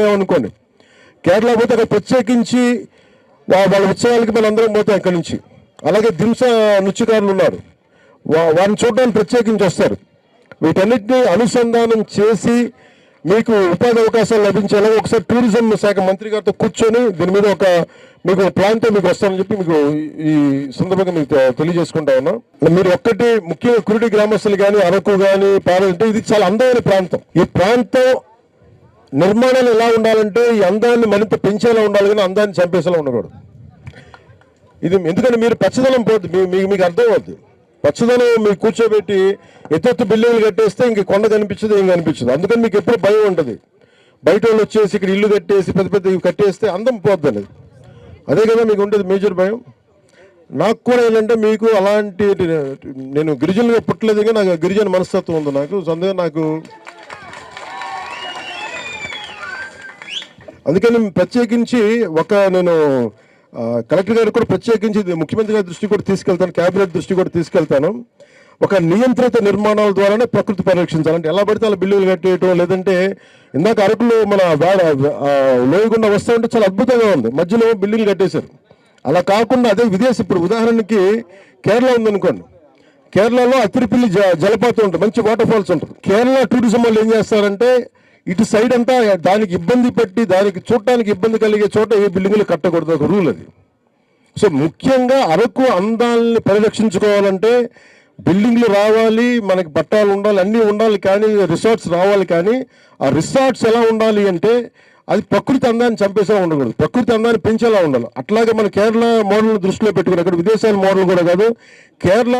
పోయామనుకోండి కేరళ పోతే అక్కడ ప్రత్యేకించి వాళ్ళ ఉత్సవాలకి మనం అందరం పోతాం ఇక్కడ నుంచి. అలాగే దింస నృత్యకారులు ఉన్నారు. వా- వారిని చూడడానికి ప్రత్యేకించి వస్తారు. వీటన్నిటిని అనుసంధానం చేసి మీకు ఉపాధి అవకాశాలు లభించేలా ఒకసారి టూరిజం శాఖ మంత్రి గారితో కూర్చొని దీని మీద ఒక మీకు ప్లాన్తో మీకు వస్తామని చెప్పి మీకు ఈ సందర్భంగా మీకు తెలియజేసుకుంటా ఉన్నా. మీరు ఒక్కటి ముఖ్యంగా కురుడి గ్రామస్తులు కానీ అరకు కానీ పాలంటే ఇది చాలా అందమైన ప్రాంతం. ఈ ప్రాంతం నిర్మాణాలు ఎలా ఉండాలంటే ఈ అందాన్ని మరింత పెంచేలా ఉండాలి కానీ అందాన్ని చంపేసేలా ఉండకూడదు. ఇది ఎందుకంటే మీరు పచ్చదనం పోద్ది మీ- మీకు మీకు అర్థం అవుద్ది పచ్చదనం మీకు కూర్చోబెట్టి ఎత్తెత్తు బిల్డింగ్లు కట్టేస్తే ఇంక కొండ కనిపించదు ఏం కనిపించదు. అందుకని మీకు ఎప్పుడు భయం ఉంటుంది బయట వాళ్ళు వచ్చేసి ఇక్కడ ఇల్లు కట్టేసి పెద్ద పెద్ద ఇవి కట్టేస్తే అందం పోద్దని అదే కదా మీకు ఉండేది మేజర్ భయం. నాకు కూడా ఏంటంటే మీకు అలాంటి నేను గిరిజనులుగా పుట్టలేదు కానీ నాకు గిరిజన మనస్తత్వం ఉంది నాకు. సో నాకు అందుకని ప్రత్యేకించి ఒక నేను కలెక్టర్ గారికి కూడా ప్రత్యేకించి ముఖ్యమంత్రి గారి దృష్టి కూడా తీసుకెళ్తాను కేబినెట్ దృష్టి కూడా తీసుకెళ్తాను. ఒక నియంత్రిత నిర్మాణాల ద్వారానే ప్రకృతి పరిరక్షించాలంటే ఎలా పడితే అలా బిల్లులు కట్టేయటం లేదంటే ఇందాక అరకులో మన వేడ ఆ, లోయగుండా వస్తూ ఉంటే చాలా అద్భుతంగా ఉంది. మధ్యలో బిల్లులు కట్టేశారు. అలా కాకుండా అదే విదేశీ ఇప్పుడు ఉదాహరణకి కేరళ ఉందనుకోండి. కేరళలో అతిరిపిల్లి జ జలపాతం ఉంటుంది మంచి వాటర్ ఫాల్స్ ఉంటుంది. కేరళ టూరిజం వాళ్ళు ఏం చేస్తారంటే ఇటు సైడ్ అంతా దానికి ఇబ్బంది పెట్టి దానికి చూడటానికి ఇబ్బంది కలిగే చోట ఏ బిల్డింగ్లు కట్టకూడదు ఒక రూల్ అది. సో ముఖ్యంగా అరకు అందాలని పరిరక్షించుకోవాలంటే బిల్డింగ్లు రావాలి మనకి పట్టాలు ఉండాలి అన్నీ ఉండాలి కానీ రిసార్ట్స్ రావాలి కానీ ఆ రిసార్ట్స్ ఎలా ఉండాలి అంటే అది ప్రకృతి అందాన్ని చంపేసేలా ఉండకూడదు. ప్రకృతి అందాన్ని పెంచేలా ఉండాలి. అట్లాగే మన కేరళ మోడల్ దృష్టిలో పెట్టుకుని అక్కడ విదేశాల మోడల్ కూడా కాదు కేరళ